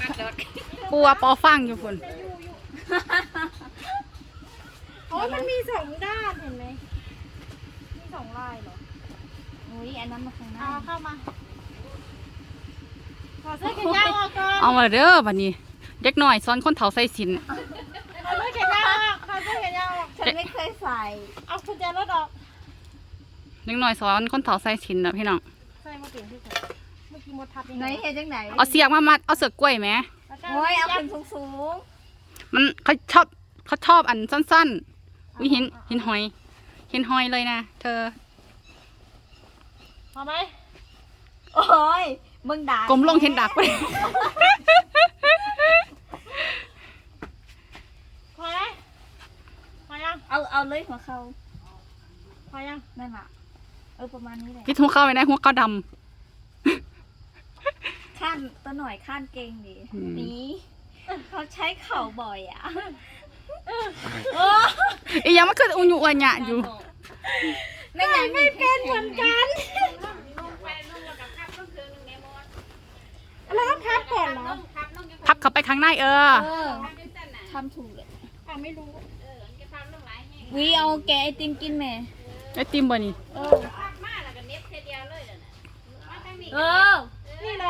มักดอกปูว่าปอฟังอยู่พุ่นโอ้ยมันมีสองด้านเห็นไหมมีสองลายเหรออุ้ยอันนั้นมาข้างหน้าเอาเข้ามาขอเสื้อแขนยาวออกก่อนเอามาเด้อบัดนี้ เด็กน้อยสอนคนเฒ่าใส่สินเอาเสื้อแขนยาวออกขอเสื้อแขนยาวออกฉันไม่เคยใส่ เอากุญแจรถออกเด็กน้อยสอนคนเฒ่าใส่สินนะพี่น้องใส่มาเปลี่ยนที่ใส่ เมื่อกี้มดทับไหนเห็นจังไหนเอาเสียกมามัดเอาเสือกกล้วยไหมโอ้ยเอาเป็นสูงมันเขาชอบเขาชอบอันสั้นๆวิหินหินหอยหินหอยเลยนะเธอพอไหมๆโอ้ยมึงด่ากลมลงเห็นดักไป พอไหมพอยังเอาเอาเลยหัวเขาพอยังนั่นแหละเออประมาณนี้แหละพิดหัวเข้าไปได้หัวเข้าดข้านตัวหน่อยข้านเก่งดิอืม นี่เขาใช้เข่าบ่อยอะำอีหยังมันคืออุญุอัญญะอยู่ ไม่ไงไม่เป็นเหมือนกันเราต้องทับก่อนเหรอพับเข้าไปข้างในเออ เออทำถูกเลยอะไม่รู้วิเอาแกไอติมกินแม่ไอติมบ่นี่ เออ เออ นี่แหละรู้แล้วเ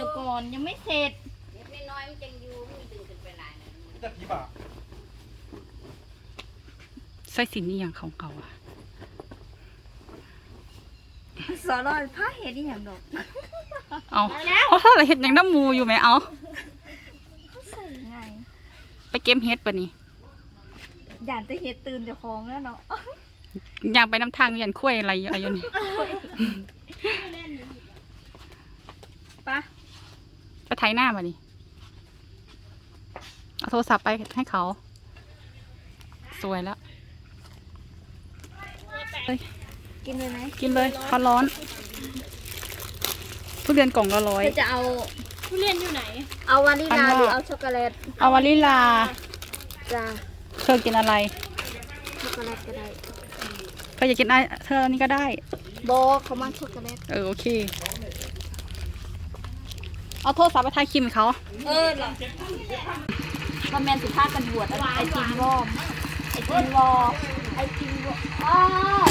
ดี๋ยวก่อนยังไม่เสร็จจะกี่บาทใส่สินนี่อย่างของเขาอะสอรอยผ้าเห็ดนี่อย่างดอกเอาเขาถ้าเราเห็ดอย่างน้ำมูอยู่ไหมเอาเขาใส่ไงไปเก็บเห็ดป่ะนี่อยากจะเห็ดตื่นเจะคลองแล้วเนาะอยากไปน้ำทางยันคุ้ยอะไรอยู่อะไรอยู่นี่ ปะ ไปไทยหน้ามาดิเอาโทรศัพท์ไปให้เขา สวยแล้วกินเลยไหมกินเลยเขาร้อนทุเรียนกล่องละร้อย เธอจะเอาทุเรียนอยู่ไหน เอาวานิลาอันว่า หรือเอาช็อกโกแลตเอาวาลิลาจ้าเธอกินอะไรช็อกโกแลตก็ได้เธออยากกินอะไรเธออันนี้ก็ได้โบเขามาช็อกโกแลตเออโอเค เอาโทรศัพท์ไปถ่ายคลิปให้เขา เออเหรอมันแมนสุภาพกันบวชอะไรไอติมวอมไอติมวอมไอติมวอมอ้าว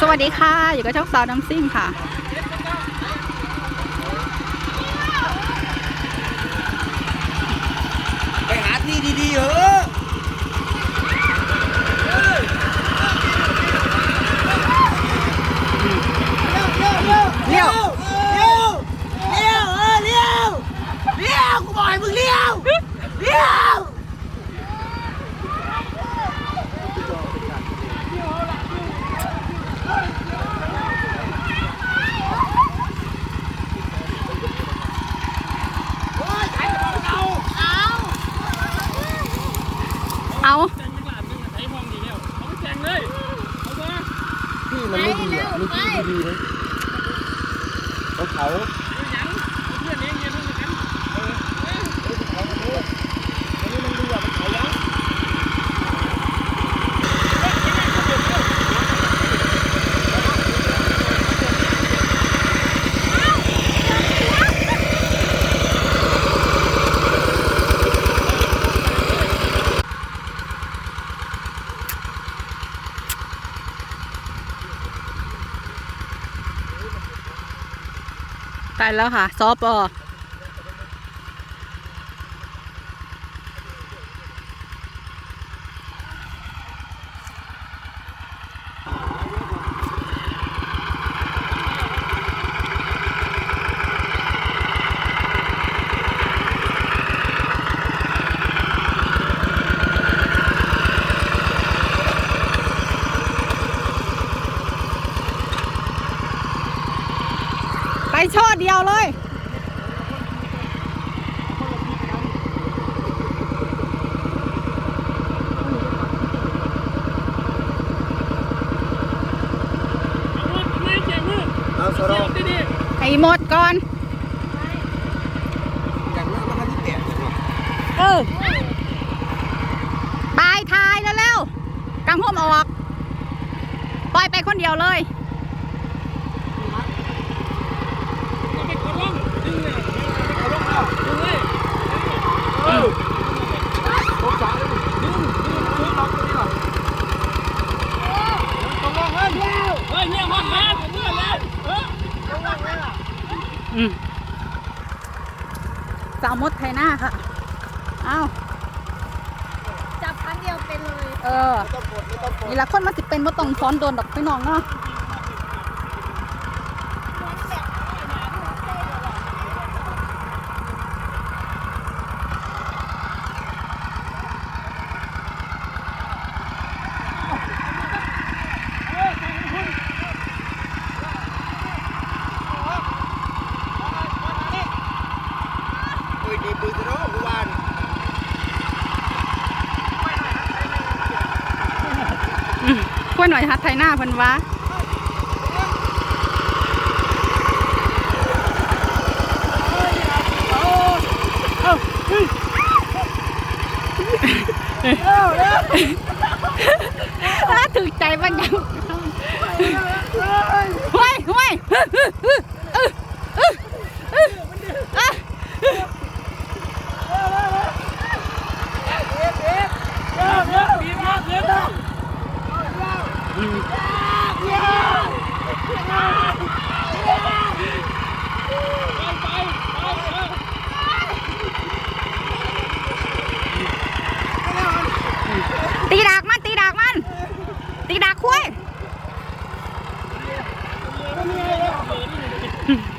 สวัสดีค่ะ อยู่กับช่องสาวน้ำซิ่งค่ะ ไปหาที่ดีๆเถอะเลี้ยวเลี้ยวเลี้ยวเออเลี้ยวเลี้ยวกูบอกให้มึงเลี้ยวเลี้ยว เอา พี่ มันไม่ดีอะมีที่ดีๆเลยเขาเขา แล้วค่ะซอปอ ห้หมดก่อน อย่างนั้นมันที่แตกเลยเนาะเออปลายทายแล้วเร็วๆกังห่มออก ปล่อยไปคนเดียวเลยอืม สาวมดไทยหน้าค่ะ เอาจับครั้งเดียวเป็นเลย เออต้องกดไม่ต้องกด นี่ละคนมาสิเป็นมาต้องซ้อนโดนดอกพี่น้องเนาะ โอ้ยดีปืนเนาะเมื่อวาน อืมคุยหน่อยฮัดไทยหน้า เพิ่นว่าถึกใจมันยังห้วยห้วย Mm-hmm.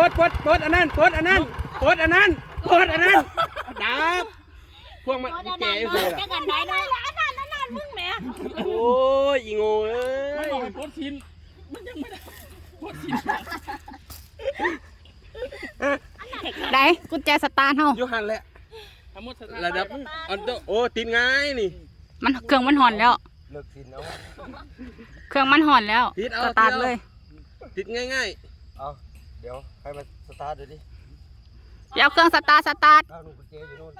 กดกดกดกดอันนั้นกดอันนั้นกดอันนั้นกดอันนั้นดับพวกมันแก่เลยล่ะจะกันได้เลยอันนั้นอันนั้นมึงแหม่โอ้ยอีโง่เอ้ไม่ยบอกให้โพสต์ทินมันยังไม่ได้โพสต์ทินได้กุญแจสตาร์ทเฮาอยูหันแหละทำหมดสถานระดับอันโตโอ้ติดง่ายนี่ มันเครื่องมันหอนแล้วเลิกสินเอาเครื่องมันหอนแล้วติดเอาสตาร์ทติดเอาเลย ติดง่ายเอา เดี๋ยวใครมาสตาร์ทดูดิเดี๋ยวเอาเครื่องสตาร์ทสตาร์ท เอาหนุ่มกุญแจอยู่นู่น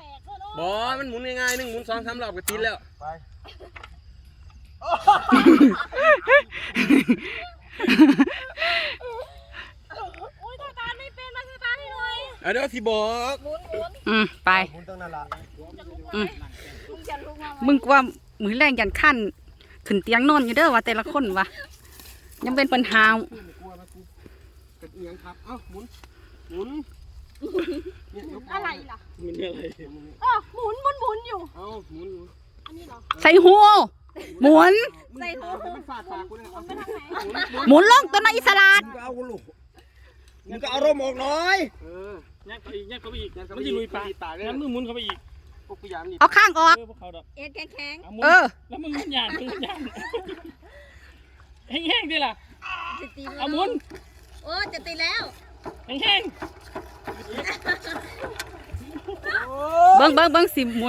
บอมันหมุนง่ายๆหนึ่งหมุนสองสามรอบก็ติดแล้ว ไป อุ้ยสตาร์ทไม่เป็นมาสตาร์ทให้หน่อยเอาเดี๋ยวสิบอกอืมไป หมุนตั้งนั่นละมึงกว่ามือแรงยันขั้นขึ้นเตียงนอนอยู่เด้อว่าแต่ละคนวะยังเป็นปัญหากลัวไหมกู เป็นเอียงครับ เอ้าหมุน หมุนเนี่ยยกอะไรล่ะ มันอะไรอ๋อหมุนหมุนหมุนอยู่ เอ้าหมุนหมุนอันนี้เหรอ ใส่หัวหมุน ใส่หูมันฟาดปากกูเลยเอาไปทางไหนหมุนลงตัวน้อยอิสระมึงก็เอากูลูกมึงก็เอาร่มออกหน่อย เออยักเข้าไปอีกยักเข้าไปอีกยัดเข้าไปมันอีจะกลุยปากลุยปากเลยงั้นมือหมุนเข้าไปอีกพวกกูยามนี่เอาข้างออก เออพวกเขาดอกเอ็ดแข็งเอาหมุนเออ แล้วมึงมันหยาดมึงมันหยาดแห้งๆดิล่ะๆจะตีเอาหมุน โอ้จะตีแล้วแห้งๆเบิ้งเบิ้งเบิ้งสิหมุน